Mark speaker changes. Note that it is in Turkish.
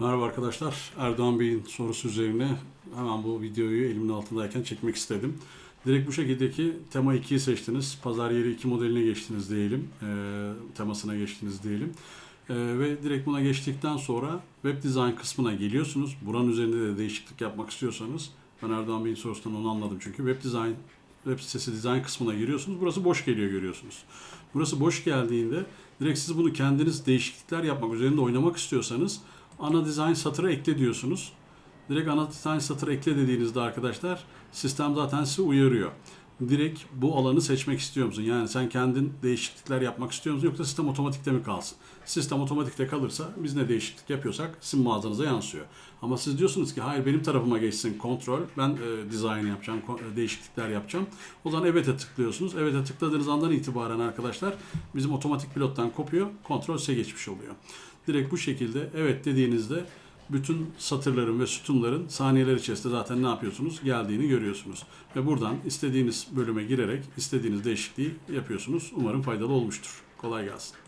Speaker 1: Merhaba arkadaşlar. Erdoğan Bey'in sorusu üzerine hemen bu videoyu elimin altındayken çekmek istedim. Direkt bu şekildeki tema 2'yi seçtiniz. Pazar yeri 2 modeline geçtiniz diyelim. Ee, temasına geçtiniz diyelim. Ee, ve direkt buna geçtikten sonra web design kısmına geliyorsunuz. Buranın üzerinde de değişiklik yapmak istiyorsanız ben Erdoğan Bey'in sorusundan onu anladım çünkü web design web sitesi design kısmına giriyorsunuz. Burası boş geliyor görüyorsunuz. Burası boş geldiğinde direkt siz bunu kendiniz değişiklikler yapmak, üzerinde oynamak istiyorsanız ana design satırı ekle diyorsunuz. Direkt ana design satırı ekle dediğinizde arkadaşlar sistem zaten sizi uyarıyor. Direkt bu alanı seçmek istiyor musun? Yani sen kendin değişiklikler yapmak istiyor musun yoksa sistem otomatikte mi kalsın? Sistem otomatikte kalırsa biz ne değişiklik yapıyorsak sizin mağazanıza yansıyor. Ama siz diyorsunuz ki hayır benim tarafıma geçsin kontrol. Ben e, design yapacağım, e, değişiklikler yapacağım. O zaman evet'e tıklıyorsunuz. Evet'e tıkladığınız andan itibaren arkadaşlar bizim otomatik pilottan kopuyor. Kontrol size geçmiş oluyor. Direkt bu şekilde evet dediğinizde bütün satırların ve sütunların saniyeler içerisinde zaten ne yapıyorsunuz? Geldiğini görüyorsunuz. Ve buradan istediğiniz bölüme girerek istediğiniz değişikliği yapıyorsunuz. Umarım faydalı olmuştur. Kolay gelsin.